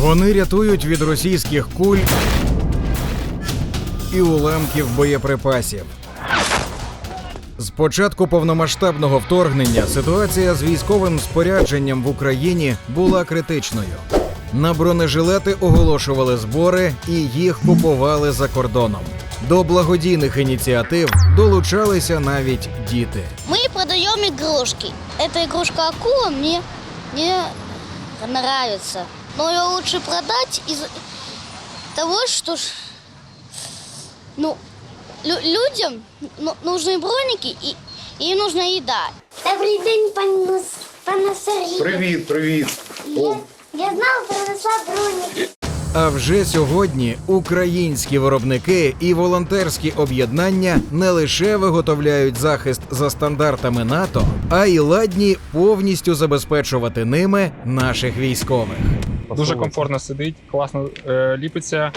Вони рятують від російських куль і уламків боєприпасів. З початку повномасштабного вторгнення ситуація з військовим спорядженням в Україні була критичною. На бронежилети оголошували збори і їх купували за кордоном. До благодійних ініціатив долучалися навіть діти. Мы продаем игрушки. Эта игрушка акула мне не нравится. Но ее лучше продать из того, что ж, ну, лю- людям ну, нужны броники и и им нужна еда. Добрий день, пан Сергій. Привіт, привіт. О, Я знала, принесла броні. А вже сьогодні українські виробники і волонтерські об'єднання не лише виготовляють захист за стандартами НАТО, а й ладні повністю забезпечувати ними наших військових. Дуже комфортно сидить, класно е, ліпиться,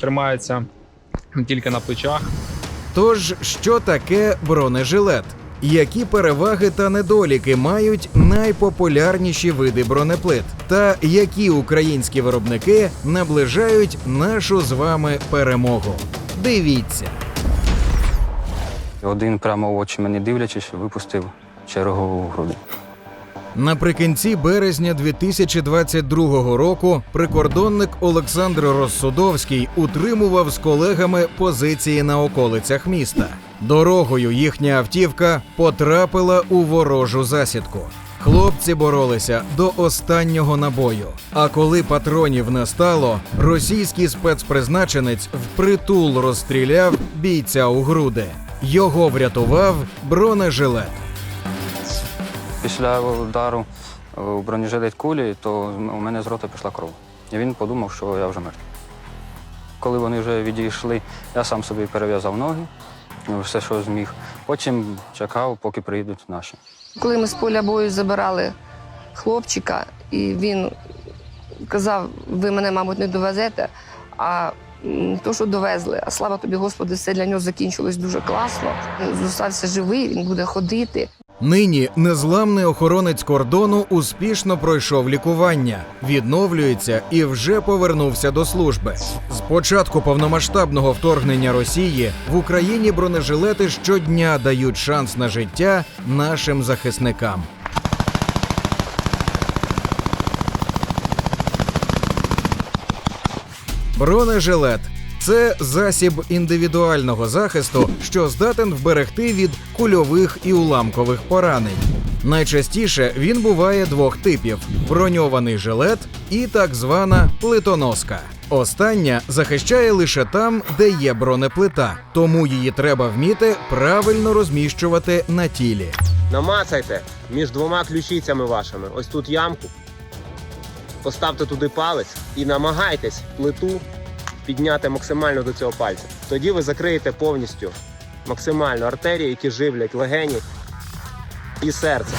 тримається не тільки на плечах. Тож, що таке бронежилет? Які переваги та недоліки мають найпопулярніші види бронеплит? Та які українські виробники наближають нашу з вами перемогу? Дивіться. Один прямо в очі мені дивлячись, випустив чергову груди. Наприкінці березня 2022 року прикордонник Олександр Розсудовський утримував з колегами позиції на околицях міста. Дорогою їхня автівка потрапила у ворожу засідку. Хлопці боролися до останнього набою. А коли патронів не стало, російський спецпризначенець впритул розстріляв бійця у груди. Його врятував бронежилет. Після удару е, в бронежилет кулі, то у мене з рота пішла кров. І він подумав, що я вже мертвий. Коли вони вже відійшли, я сам собі перев'язав ноги, ну, все, що зміг. Потім чекав, поки приїдуть наші. Коли ми з поля бою забирали хлопчика, і він казав, ви мене, мабуть, не довезете. А то, що довезли, а слава тобі, Господи, все для нього закінчилось дуже класно. Зостався живий, він буде ходити. Нині незламний охоронець кордону успішно пройшов лікування, відновлюється і вже повернувся до служби. З початку повномасштабного вторгнення Росії в Україні бронежилети щодня дають шанс на життя нашим захисникам. Бронежилет це засіб індивідуального захисту, що здатен вберегти від кульових і уламкових поранень. Найчастіше він буває двох типів: броньований жилет і так звана плитоноска. Остання захищає лише там, де є бронеплита, тому її треба вміти правильно розміщувати на тілі. Намацайте між двома ключицями вашими. Ось тут ямку. Поставте туди палець і намагайтесь плиту підняти максимально до цього пальця. Тоді ви закриєте повністю максимально артерії, які живлять легені і серце.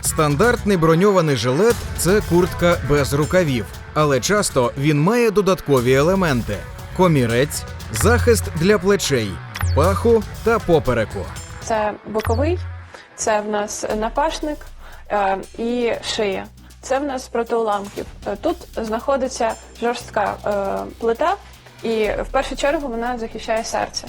Стандартний броньований жилет це куртка без рукавів, але часто він має додаткові елементи: комірець, захист для плечей, паху та попереку. Це боковий, це в нас напашник е, і шия. Це в нас проти уламків. Е, Тут знаходиться жорстка е, плита, і в першу чергу вона захищає серце.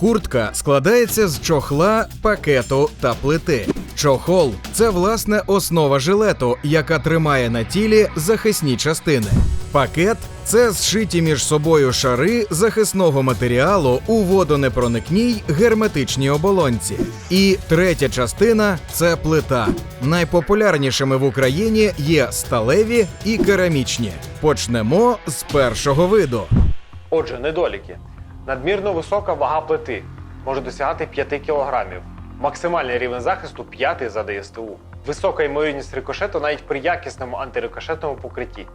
Куртка складається з чохла, пакету та плити. Чохол це власне основа жилету, яка тримає на тілі захисні частини. Пакет це зшиті між собою шари захисного матеріалу у водонепроникній герметичній оболонці. І третя частина це плита. Найпопулярнішими в Україні є сталеві і керамічні. Почнемо з першого виду. Отже, недоліки. Надмірно висока вага плити може досягати 5 кг. Максимальний рівень захисту 5 за ДСТУ. Висока ймовірність рикошету навіть при якісному антирикошетному покритті.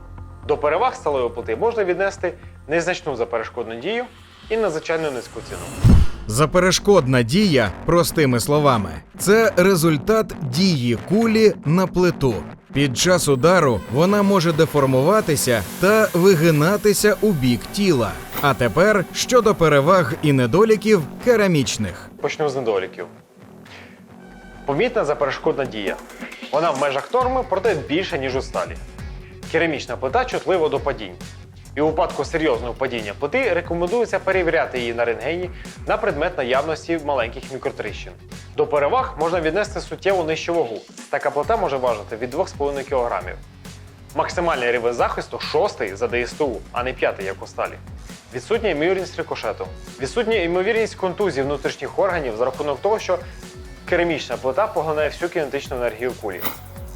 До переваг сталевої плити можна віднести незначну заперешкодну дію і надзвичайно низьку ціну. Заперешкодна дія, простими словами, це результат дії кулі на плиту. Під час удару вона може деформуватися та вигинатися у бік тіла. А тепер щодо переваг і недоліків керамічних. Почну з недоліків. Помітна заперешкодна дія. Вона в межах норми, проте більше, ніж у сталі. Керамічна плита чутлива до падінь. І у випадку серйозного падіння плити рекомендується перевіряти її на рентгені на предмет наявності маленьких мікротріщин. До переваг можна віднести суттєво нижчу вагу. Така плита може важити від 2,5 кг. Максимальний рівень захисту шостий за ДСТУ, а не п'ятий, як у сталі. Відсутня ймовірність рикошету. Відсутня ймовірність контузії внутрішніх органів за рахунок того, що керамічна плита поглинає всю кінетичну енергію кулі.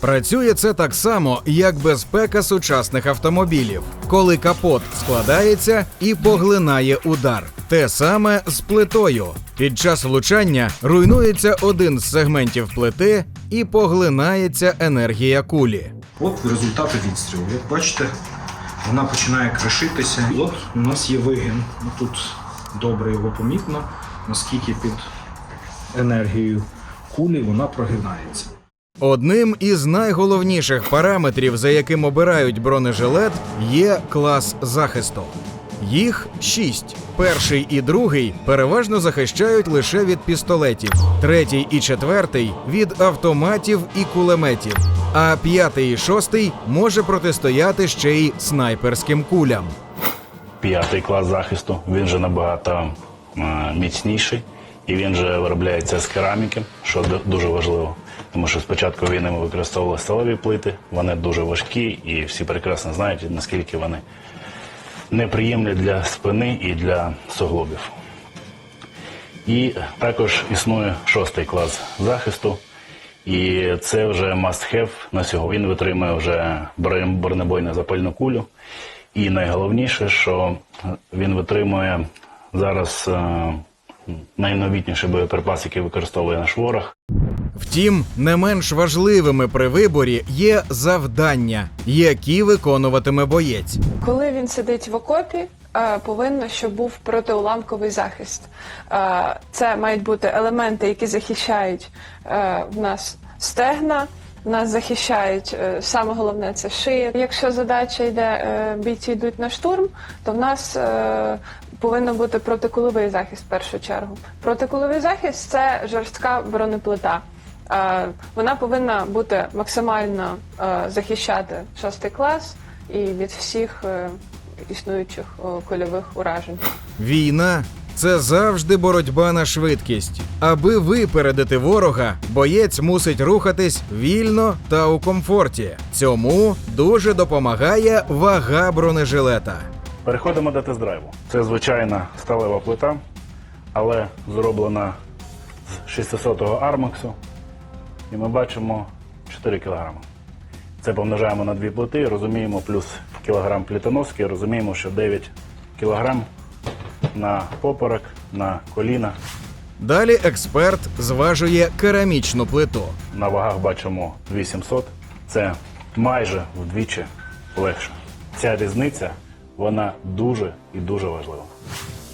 Працює це так само, як безпека сучасних автомобілів, коли капот складається і поглинає удар. Те саме з плитою. Під час влучання руйнується один з сегментів плити і поглинається енергія кулі. От результати відстрілу. Як бачите, вона починає кришитися. От у нас є вигін. Тут добре його помітно, наскільки під енергією кулі вона прогинається. Одним із найголовніших параметрів, за яким обирають бронежилет, є клас захисту. Їх шість. Перший і другий переважно захищають лише від пістолетів, третій і четвертий від автоматів і кулеметів. А п'ятий і шостий може протистояти ще й снайперським кулям. п'ятий клас захисту. Він же набагато е, міцніший і він же виробляється з кераміки, що дуже важливо. Тому що спочатку війни ми використовували сталеві плити, вони дуже важкі і всі прекрасно знають, наскільки вони неприємні для спини і для суглобів. І також існує шостий клас захисту. І це вже must have на сьогодні. Він витримує вже бронебойну запальну кулю. І найголовніше, що він витримує зараз е, найновітніший боєприпас, який використовує наш ворог. Втім, не менш важливими при виборі є завдання, які виконуватиме боєць. Коли він сидить в окопі, е, повинно, щоб був протиуламковий захист. Е, Це мають бути елементи, які захищають е, в нас стегна. Нас захищають е, саме головне це шия. Якщо задача йде, е, бійці йдуть на штурм, то в нас е, повинен бути протикуловий захист в першу чергу. Протикуловий захист це жорстка бронеплита. Вона повинна бути максимально захищати шостий клас і від всіх існуючих о, кульових уражень. Війна це завжди боротьба на швидкість. Аби випередити ворога, боєць мусить рухатись вільно та у комфорті. Цьому дуже допомагає вага бронежилета. Переходимо до тест-драйву. Це звичайна сталева плита, але зроблена з 600-го армаксу. І ми бачимо 4 кг. Це помножаємо на дві плити, розуміємо плюс кілограм плітоноски, розуміємо, що 9 кг на поперек, на коліна. Далі експерт зважує керамічну плиту. На вагах бачимо 800. Це майже вдвічі легше. Ця різниця вона дуже і дуже важлива.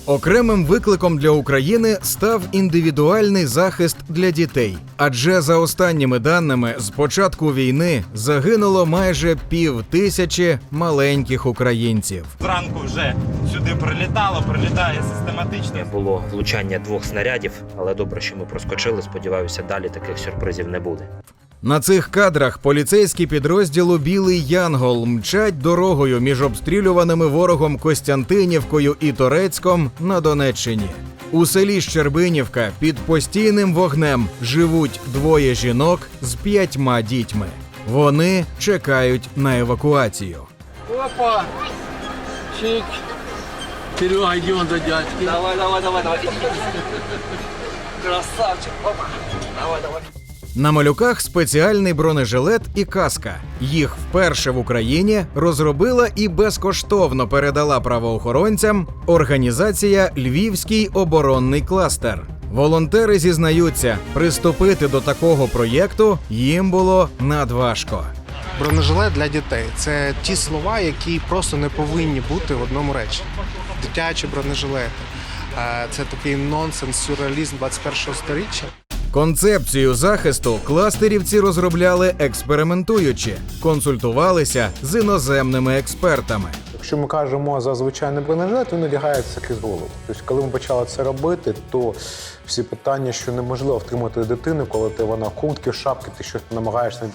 Окремим викликом для України став індивідуальний захист для дітей. Адже за останніми даними, з початку війни загинуло майже пів тисячі маленьких українців. Зранку вже сюди прилітало, прилітає систематично. Було влучання двох снарядів, але добре, що ми проскочили. Сподіваюся, далі таких сюрпризів не буде. На цих кадрах поліцейські підрозділу Білий Янгол мчать дорогою між обстрілюваними ворогом Костянтинівкою і Торецьком на Донеччині. У селі Щербинівка під постійним вогнем живуть двоє жінок з п'ятьма дітьми. Вони чекають на евакуацію. Опа! Чик! Серега, йдемо до дядьки. Давай, давай, давай, давай. Красавчик, опа. Давай, давай. На малюках спеціальний бронежилет і каска. Їх вперше в Україні розробила і безкоштовно передала правоохоронцям організація Львівський оборонний кластер. Волонтери зізнаються, приступити до такого проєкту їм було надважко. Бронежилет для дітей це ті слова, які просто не повинні бути в одному речі. Дитячі бронежилети. Е, Це такий нонсенс, сюрреалізм 21-го сторіччя. Концепцію захисту кластерівці розробляли експериментуючи, консультувалися з іноземними експертами. Якщо ми кажемо за звичайний бронежилет, він одягається крізь голову. Тобто, коли ми почали це робити, то всі питання, що неможливо втримати дитину, коли ти вона в шапці, ти щось намагаєшся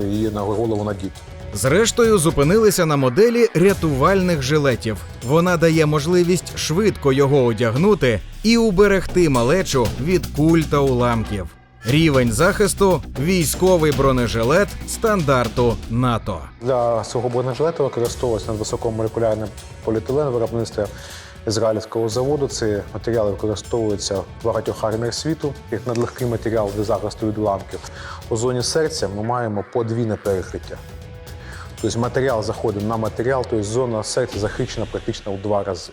її на голову надіти. Зрештою, зупинилися на моделі рятувальних жилетів. Вона дає можливість швидко його одягнути і уберегти малечу від куль та уламків. Рівень захисту військовий бронежилет стандарту НАТО. Для свого бронежилету використовується надвисокомолекулярний поліетилен виробництва ізраїльського заводу. Ці матеріали використовуються в багатьох арміях світу як надлегкий матеріал для захисту від уламків. У зоні серця ми маємо подвійне перекриття. Тобто матеріал заходить на матеріал, тобто зона серця захищена практично в два рази.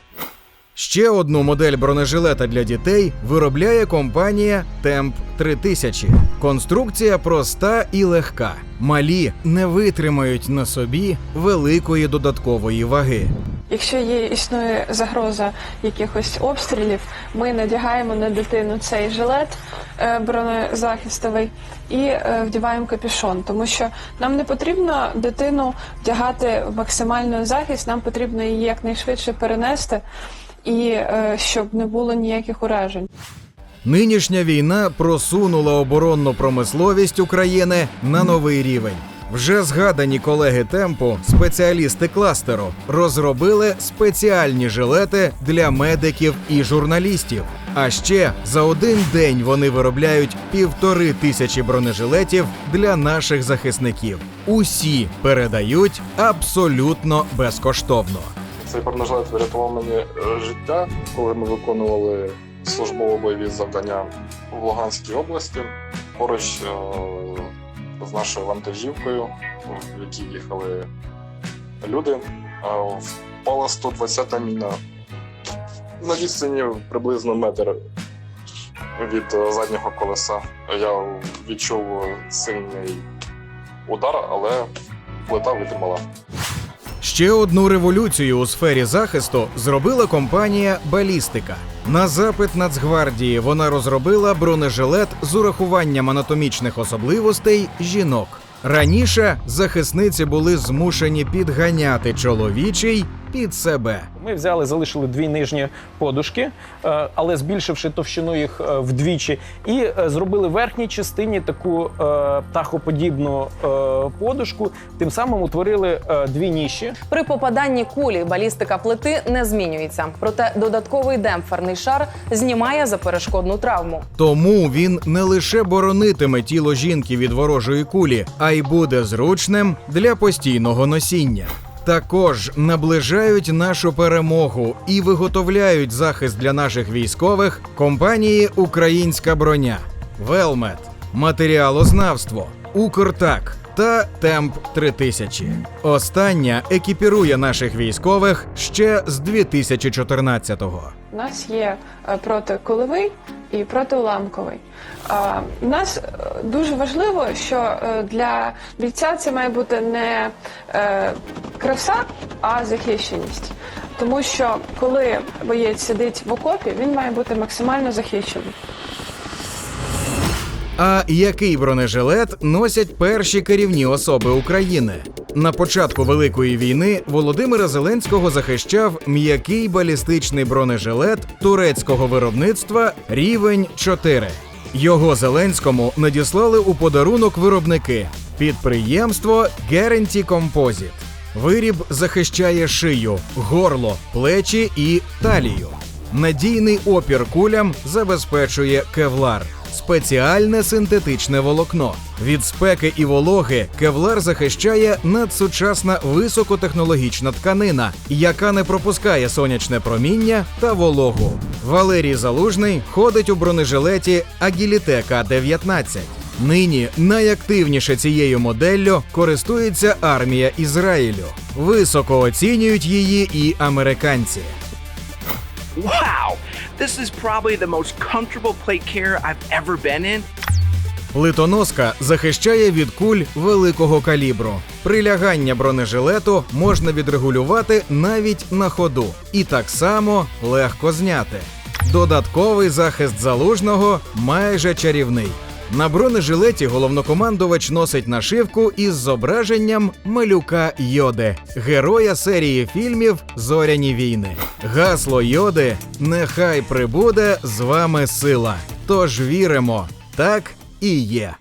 Ще одну модель бронежилета для дітей виробляє компанія Темп 3000. Конструкція проста і легка. Малі не витримають на собі великої додаткової ваги. Якщо є існує загроза якихось обстрілів, ми надягаємо на дитину цей жилет е, бронезахистовий і е, вдіваємо капюшон, тому що нам не потрібно дитину вдягати в максимальний захист, нам потрібно її якнайшвидше перенести і е, щоб не було ніяких уражень. Нинішня війна просунула оборонну промисловість України на новий рівень. Вже згадані колеги темпу, спеціалісти кластеру, розробили спеціальні жилети для медиків і журналістів. А ще за один день вони виробляють півтори тисячі бронежилетів для наших захисників. Усі передають абсолютно безкоштовно. Цей бронежилет врятував мені е, життя, коли ми виконували службово-бойові завдання в Луганській області поруч е, з нашою вантажівкою, в якій їхали люди. Впала 120-та міна на відстані приблизно метр від заднього колеса. Я відчув сильний удар, але плита витримала. Ще одну революцію у сфері захисту зробила компанія Балістика. На запит Нацгвардії вона розробила бронежилет з урахуванням анатомічних особливостей жінок. Раніше захисниці були змушені підганяти чоловічий під себе. Ми взяли, залишили дві нижні подушки, е, але збільшивши товщину їх е, вдвічі, і е, зробили в верхній частині таку птахоподібну подушку. Тим самим утворили дві ніші. При попаданні кулі балістика плити не змінюється, проте додатковий демпферний шар знімає заперешкодну травму. Тому він не лише боронитиме тіло жінки від ворожої кулі, а й буде зручним для постійного носіння. Також наближають нашу перемогу і виготовляють захист для наших військових компанії Українська броня, Велмет, Матеріалознавство, Укртак та Темп 3000. Остання екіпірує наших військових ще з 2014-го. У нас є е, протикуловий і протиуламковий. У нас е, дуже важливо, що е, для бійця це має бути не краса, а захищеність. Тому що коли боєць сидить в окопі, він має бути максимально захищений. А який бронежилет носять перші керівні особи України? На початку Великої війни Володимира Зеленського захищав м'який балістичний бронежилет турецького виробництва рівень 4. Його Зеленському надіслали у подарунок виробники підприємство Guarantee Composite. Виріб захищає шию, горло, плечі і талію. Надійний опір кулям забезпечує кевлар спеціальне синтетичне волокно. Від спеки і вологи кевлар захищає надсучасна високотехнологічна тканина, яка не пропускає сонячне проміння та вологу. Валерій Залужний ходить у бронежилеті Агіліте К-19. Нині найактивніше цією моделлю користується армія Ізраїлю. Високо оцінюють її і американці. Wow, this is probably the most comfortable plate carrier I've ever been in. Плитоноска захищає від куль великого калібру. Прилягання бронежилету можна відрегулювати навіть на ходу, і так само легко зняти. Додатковий захист залужного майже чарівний. На бронежилеті головнокомандувач носить нашивку із зображенням малюка Йоди, героя серії фільмів Зоряні війни. Гасло Йоди Нехай прибуде з вами сила. Тож віримо, так і є.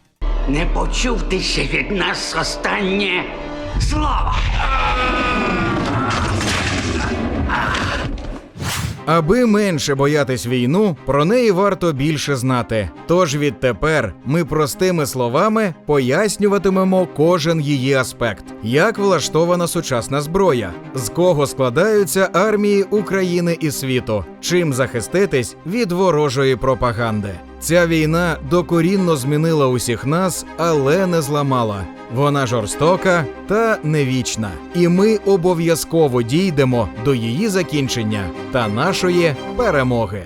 Не почув ти ще від нас останнє. Слава! Аби менше боятись війну, про неї варто більше знати. Тож відтепер ми простими словами пояснюватимемо кожен її аспект, як влаштована сучасна зброя, з кого складаються армії України і світу, чим захиститись від ворожої пропаганди. Ця війна докорінно змінила усіх нас, але не зламала. Вона жорстока та невічна, і ми обов'язково дійдемо до її закінчення та нашої перемоги.